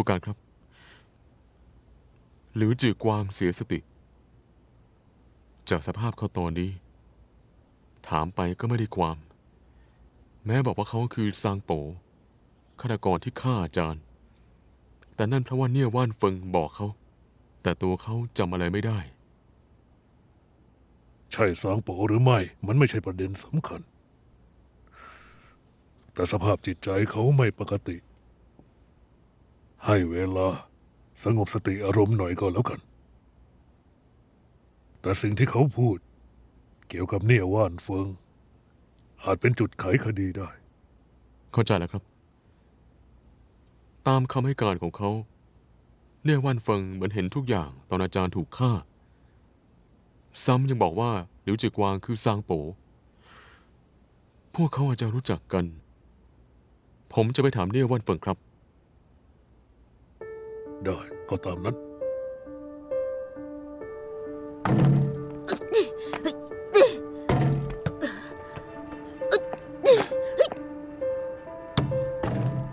ผู้การครับ หรือจือกวางเสียสติ จากสภาพเขาตอนนี้ ถามไปก็ไม่ได้ความ แม้บอกว่าเขาคือซางโปฆาตกรที่ฆ่าอาจารย์ แต่นั่นเพราะว่าเนี่ยว่านเฟิงบอกเขา แต่ตัวเขาจำอะไรไม่ได้ ใช่สางโปหรือไม่ มันไม่ใช่ประเด็นสำคัญ แต่สภาพจิตใจเขาไม่ปกติ ให้เวลาสงบสติอารมณ์หน่อยก็แล้วกัน แต่สิ่งที่เขาพูด เกี่ยวกับเนี่ยว่านเฟิง อาจเป็นจุดไขคดีได้ เข้าใจแล้วครับ ตามคำให้การของเขา เนี่ยว่านเฟิงเหมือนเห็นทุกอย่างตอนอาจารย์ถูกฆ่า ซ้ำยังบอกว่าหลิวจือกวางคือซางโป พวกเขาอาจจะรู้จักกัน ผมจะไปถามเนี่ยว่านเฟิงครับ ได้ก็ตามนั้น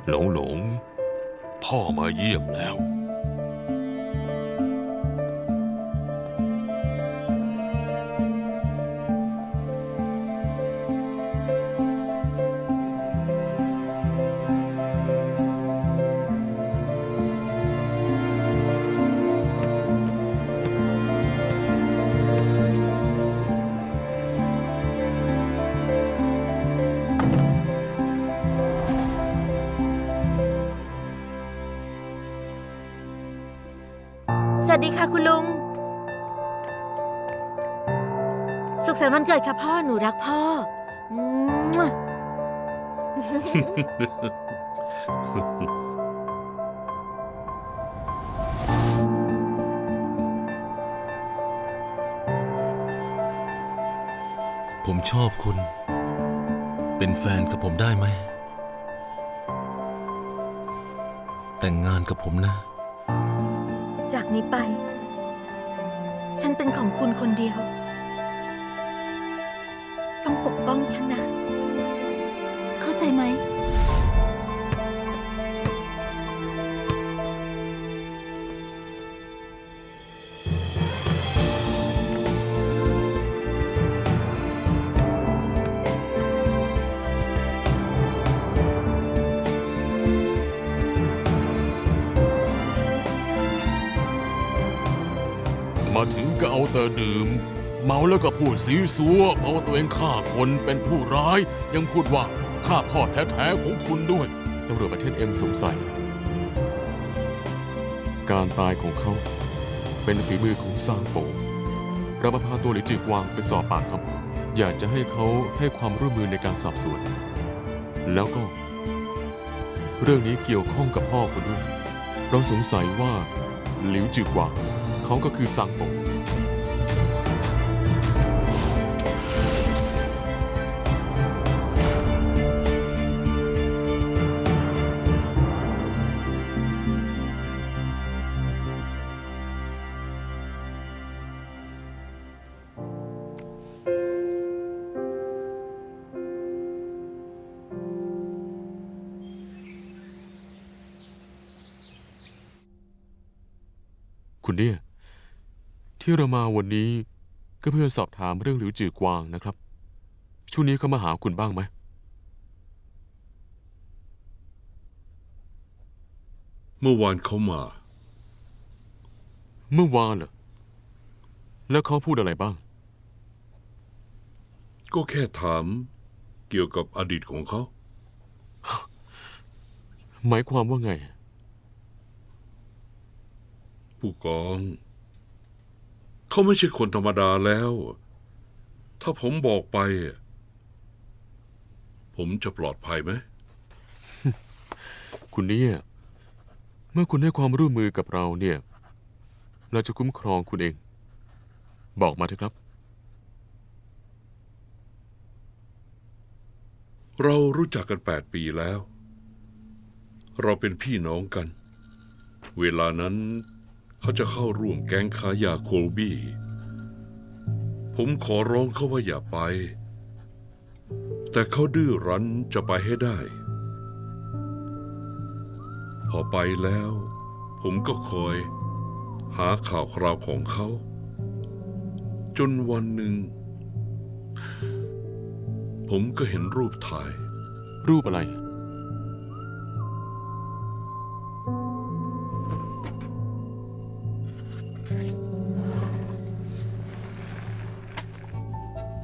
หลงหลง พ่อมาเยี่ยมแล้ว วัสดีค่ะคุณลุง สุขสันต์วันเกิดค่ะพ่อ หนูรักพ่อ ผมชอบคุณ เป็นแฟนกับผมได้ไหม แต่งงานกับผมนะ จากนี้ไป ฉันเป็นของคุณคนเดียว ต้องปกป้องฉันนะ เข้าใจไหม แต่ดื่ม เมาแล้วก็พูดสีสัวเพราว่าตัวเองฆ่าคนเป็นผู้ร้าย ยังพูดว่าฆ่าพ่อแท้ๆของคุณด้วยตำรวจประเทศเอ็มสงสัย การตายของเขาเป็นฝีมือของซางโปเรามาพาตัวหลิวจือกวางไปสอบปากคำอยากจะให้เขาให้ความร่วมมือในการสอบสวน แล้วก็ เรื่องนี้เกี่ยวข้องกับพ่อคุณด้วย เราสงสัยว่าหลิวจือกวางเขาก็คือซางโป คุณเนี่ย ที่เรามาวันนี้ก็เพื่อสอบถามเรื่องหลิวจือกวางนะครับ ช่วงนี้เขามาหาคุณบ้างไหม เมื่อวานเขามา เมื่อวานเหรอ แล้วเขาพูดอะไรบ้าง ก็แค่ถามเกี่ยวกับอดีตของเขา หมายความว่าไง ผู้กอง เขาไม่ใช่คนธรรมดาแล้ว ถ้าผมบอกไป ผมจะปลอดภัยไหม คุณเนี่ยเมื่อคุณให้ความร่วมมือกับเราเนี่ย เราจะคุ้มครองคุณเอง บอกมาเถอะครับ เรารู้จักกันแปดปีแล้ว เราเป็นพี่น้องกัน เวลานั้น เขาจะเข้าร่วมแก๊งค้ายาโคลบี้ ผมขอร้องเขาว่าอย่าไป แต่เขาดื้อรั้นจะไปให้ได้ พอไปแล้ว ผมก็คอย หาข่าวคราวของเขา จนวันหนึ่ง ผมก็เห็นรูปถ่าย รูปอะไร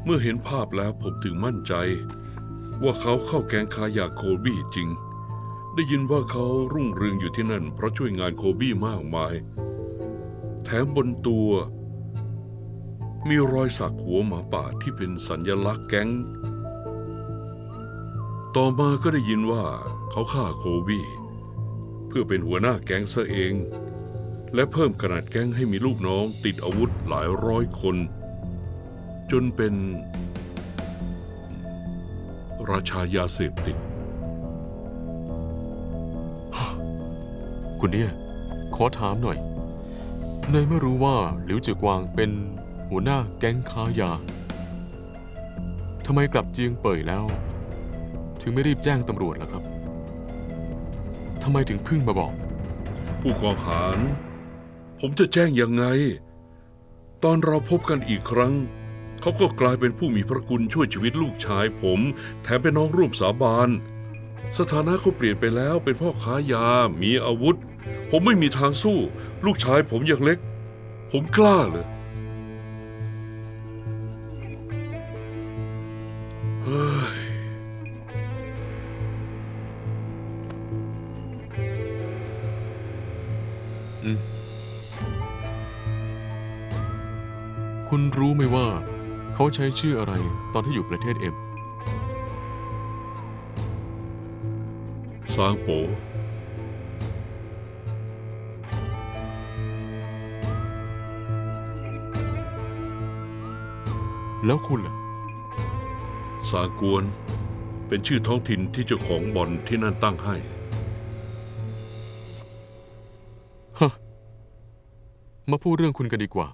เมื่อเห็นภาพแล้วผมถึงมั่นใจ ว่าเขาเข้าแก๊งค้ายาโคบี้จริง ได้ยินว่าเขารุ่งเรืองอยู่ที่นั่น เพราะช่วยงานโคบี้มากมาย แถมบนตัว มีรอยสักหัวหมาป่าที่เป็นสัญญลักษณ์แก๊ง ต่อมาก็ได้ยินว่าเขาฆ่าโคบี้เพื่อเป็นหัวหน้าแก๊งซะเอง และเพิ่มขนาดแก๊งให้มีลูกน้องติดอาวุธหลายร้อยคน จนเป็น ราชายาเสพติด คุณเนี่ยขอถามหน่อยเนยไม่รู้ว่าหลิวจือกวางเป็นหัวหน้าแก๊งค้ายาทำไมกลับเจียงเป่ยแล้ว ถึงไม่รีบแจ้งตำรวจล่ะครับทำไมถึงเพึ่งมาบอก ผู้กองหาร ผมจะแจ้งยังไง ตอนเราพบกันอีกครั้ง เขาก็กลายเป็นผู้มีพระคุณช่วยชีวิตลูกชายผม แถมเป็นน้องร่วมสาบาน สถานะเขาเปลี่ยนไปแล้วเป็นพ่อค้ายา มีอาวุธ ผมไม่มีทางสู้ ลูกชายผมยังเล็ก ผมกล้าเลยเฮ้ยคุณรู้ไหมว่า เขาใช้ชื่ออะไรตอนที่อยู่ประเทศเอ็มซางโป แล้วคุณล่ะ สากวนเป็นชื่อท้องถิ่นที่เจ้าของบ่อนที่นั่นตั้งให้ ฮะ มาพูดเรื่องคุณกันดีกว่า